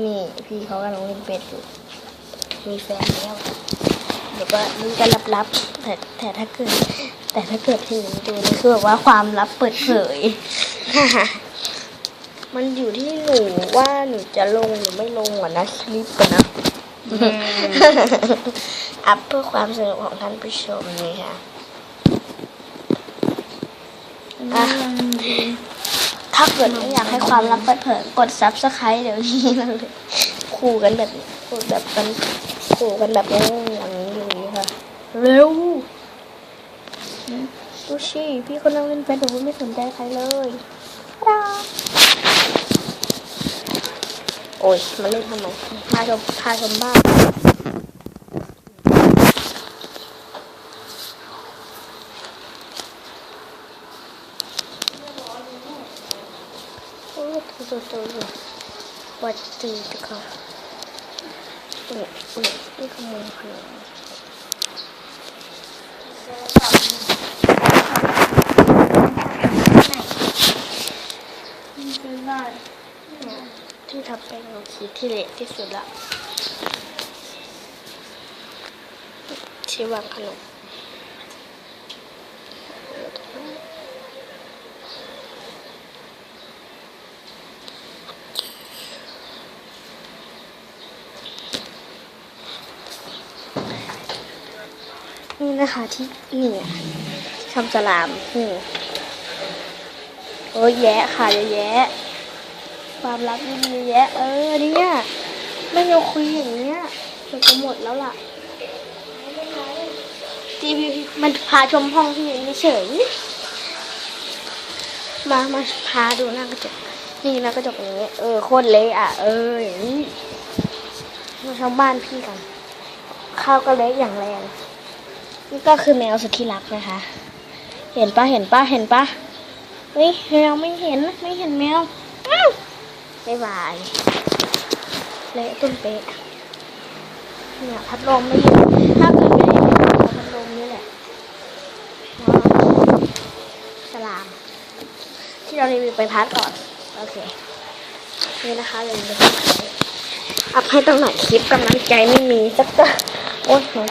นี่พี่เขากำลังเล่นเป็ดอยู่ มีแฟนแล้วเดี๋ยวก็นี่จะลับๆแต่แต่ถ้าเกิด แต่ถ้าเกิดที่หนูดูนี่คือแบบว่าความลับเปิดเผย มันอยู่ที่หนูว่าหนูจะลงหรือไม่ลงอะนะคลิปกันนะ อัพเพื่อความสนุกของท่านผู้ชมนี่ค่ะ อะ ถ้าเกิดไม่อยากให้ความลับเปิดเผยกด subscribe เดี๋ยวนี้เลยขู่กันแบบนี้ขู่แบบกันขู่กันแบบนี้อย่างนี้ค่ะ เร็วดูชิพี่คนนั่งเล่นเฟซบุ๊กไม่สนใจใครเลยปราโอ้ยมาเล่นทำไมพาชมพาชมบ้าน โอ้ยตัวตัวตัววัดตีทุกคนนี่นี่นี่ขโมยขนมเป็นได้ที่ทำเป็นโลคีที่เละที่สุดละที่วางขนม นี่นะคะที่นี่ที่ทำสลามนี่โอ้ยแยะค่ะเยอะแยะความรักมีเยอะแยะ เออเนี่ยไม่เราคุยอย่างเงี้ยมันจะหมดแล้วล่ะทีวีมันพาชมห้องที่อย่างนี้เฉยมามาพาดูหน้ากระจกนี่หน้ากระจกอย่างนี้ เออโคตรเละอะ เอออย่างนี้มาชมบ้านพี่กันข้าวก็เละอย่างแรง นี่ก็คือแมวสุดที่รักนะคะ เห็นปะเห็นปะเห็นปะเฮ้ยแมวไม่เห็นไม่เห็นแมวบ๊ายบายเละตุ้นเป๊ะเนี่ยพัดลมไม่อยู่ถ้าเกิดไม่ได้อยู่พัดลมนี่แหละว้าวสลาม ที่เรารีวิวไปพัดก่อน โอเค นี่นะคะเลยอัพให้ตั้งหน่อยคลิปกำลังใจไม่มีสักตัวโอ๊ย